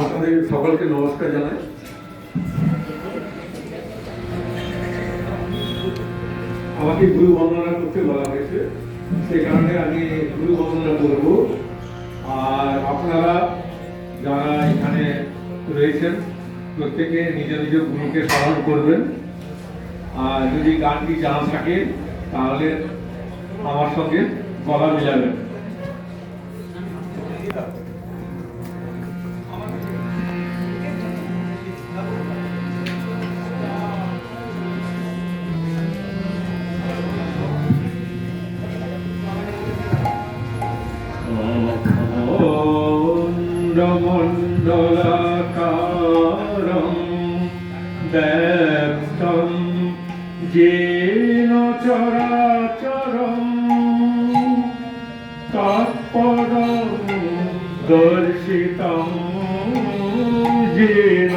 আপনাদের সকলকে নমস্কার জানাই। আমাকে গুরু বন্দনা করতে বলা হয়েছে। সেই কারণে আমি গুরু বন্দনা করব। আর আপনারা যারা এখানে রয়েছেন, প্রত্যেকে নিজ নিজ গুরুকে স্মরণ করবেন। আর যদি গানটি জানা থাকে, তাহলে আমার সঙ্গে গলা মিলাবেন। মণ্ডলাকারম ব্যক্তম যেন চরাচরম। তৎপরম দর্শিতম যেন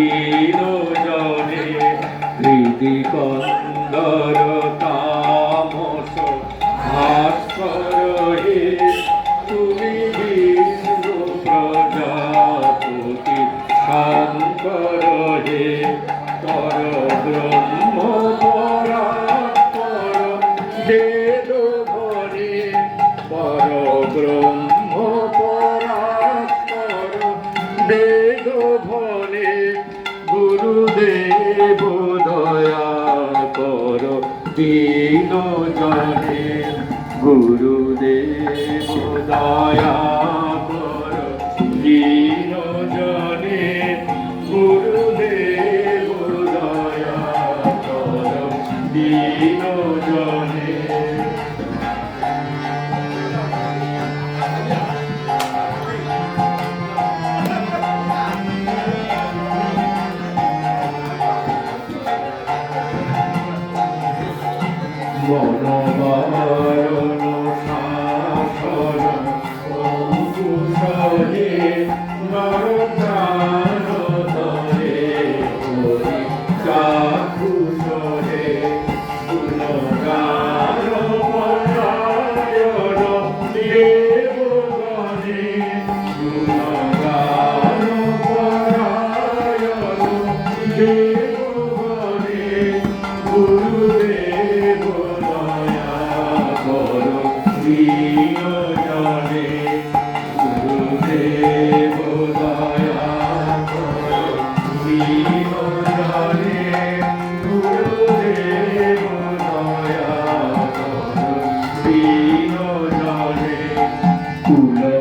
দীন হৃদি কন্দর তামস ভাস্কর হে তুমি বিষ্ণু প্রজাপতি শঙ্কর হে পর ব্রহ্ম দীন জনে গুরুদেব দয়া কর দীন জনে গুরুদেব দয়া কর দীন মনোবারণ culpa.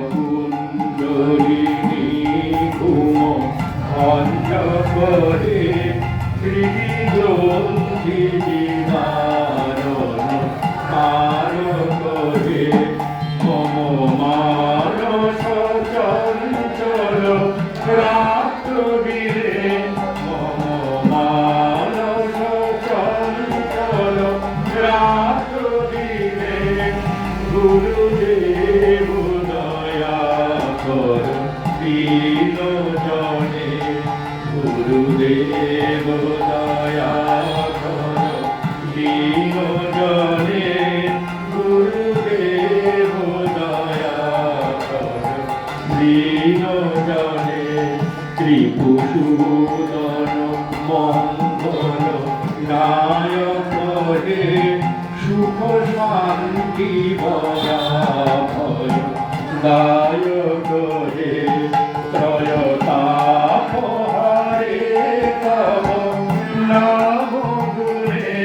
দিল জনে গুরুদেব দয়া দিল জনে গুরুদেব দয়া দিল জনে ত্রিপুসুদন মঙ্গল নায়ক রে সুখ শান্তি বয়া ভয় দায়ক হে ত্রয়তাপ হরে তব নাম গুরে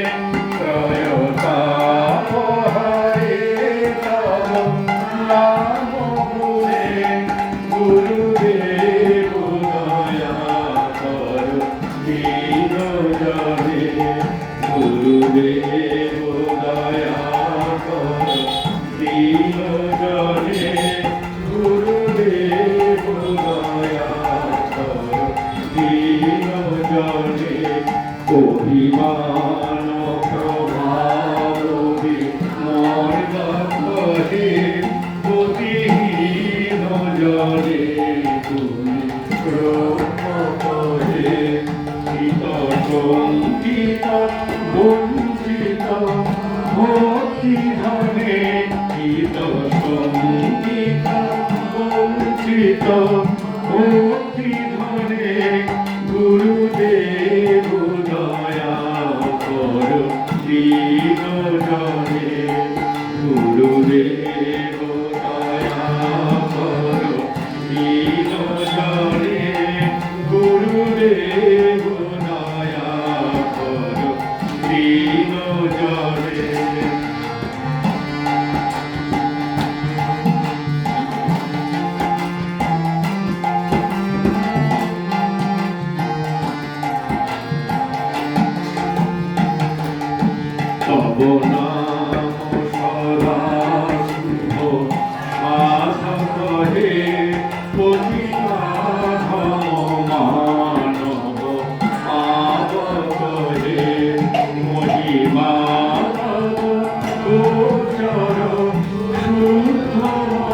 ত্রয়তাপ হরে তব নাম গুরে গুরু দেব দয়া কর দীন অভিমান প্রভাব মর্দে গতিহীন জলে তুমি প্রপহে শঙ্কিত বঞ্চিত ভক্তি ধনে শঙ্কিত বঞ্চিত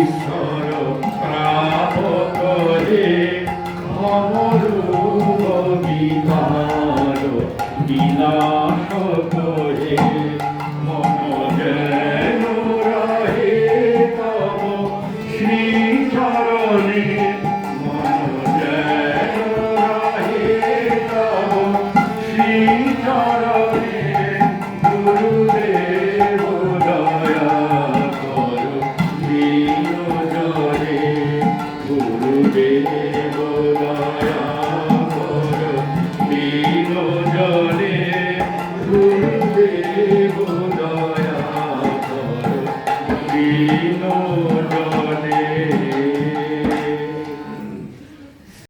ঈশ্বর প্রাপত রে অমরূপ বিধার বিনাশ করে মন যেন রহে Chegou.